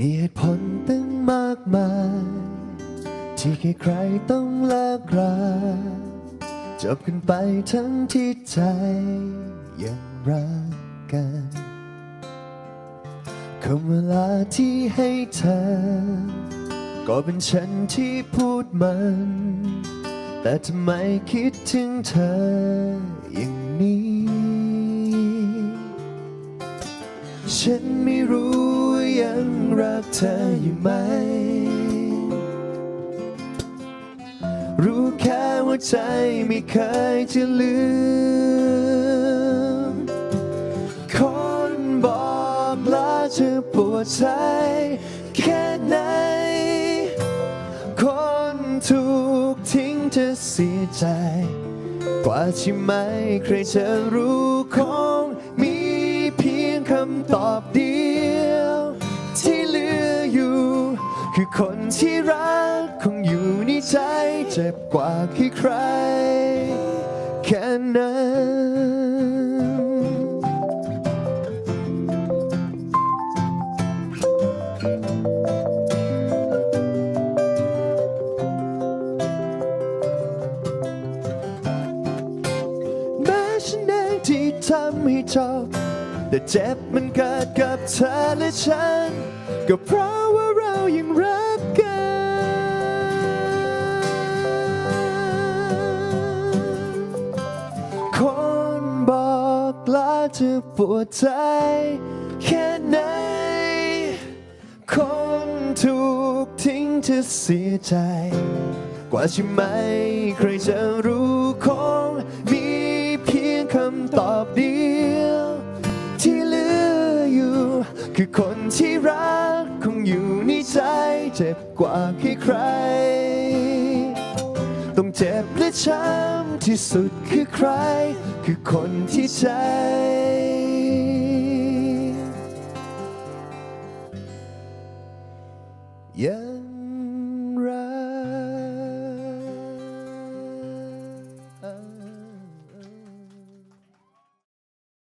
มีเหตุผลตั้งมากมาย ที่ใครๆต้องเลิกราจบกันไปทั้งที่ใจยังรักกันคำเวลาที่ให้เธอ ก็เป็นฉันที่พูดมัน แต่ทำไมคิดถึงเธออย่างนี้ ฉันไม่รู้ ยังรักเธออยู่ไหม รู้แค่ว่าใจไม่เคยจะลืม คนบอกลาจะปวดใจแค่ไหน คนถูกทิ้งจะเสียใจ กว่าใช่ไหมใครจะรู้คงมีเพียงคำตอบเดี คือคนที่รักคงอยู่ในใจเจ็บกว่าที่ใคร แค่นั้นแม้ฉันเองที่ทำให้จบแต่เจ็บมันเกิดกับเธอและฉัน ก็เพราะว่า ยังรักกัน คนบอกลาจะปวดใจ แค่ไหน คนถูกทิ้งจะเสียใจ กว่าใช่ไหม ใครจะรู้คงมีเพียงคำตอบเดียว ที่เหลืออยู่ คือคนที่รักคงอยู่ ใจเจ็บกว่าใครๆต้องเจ็บและช้ำที่สุดคือใคร คือคนที่ใจ ยัง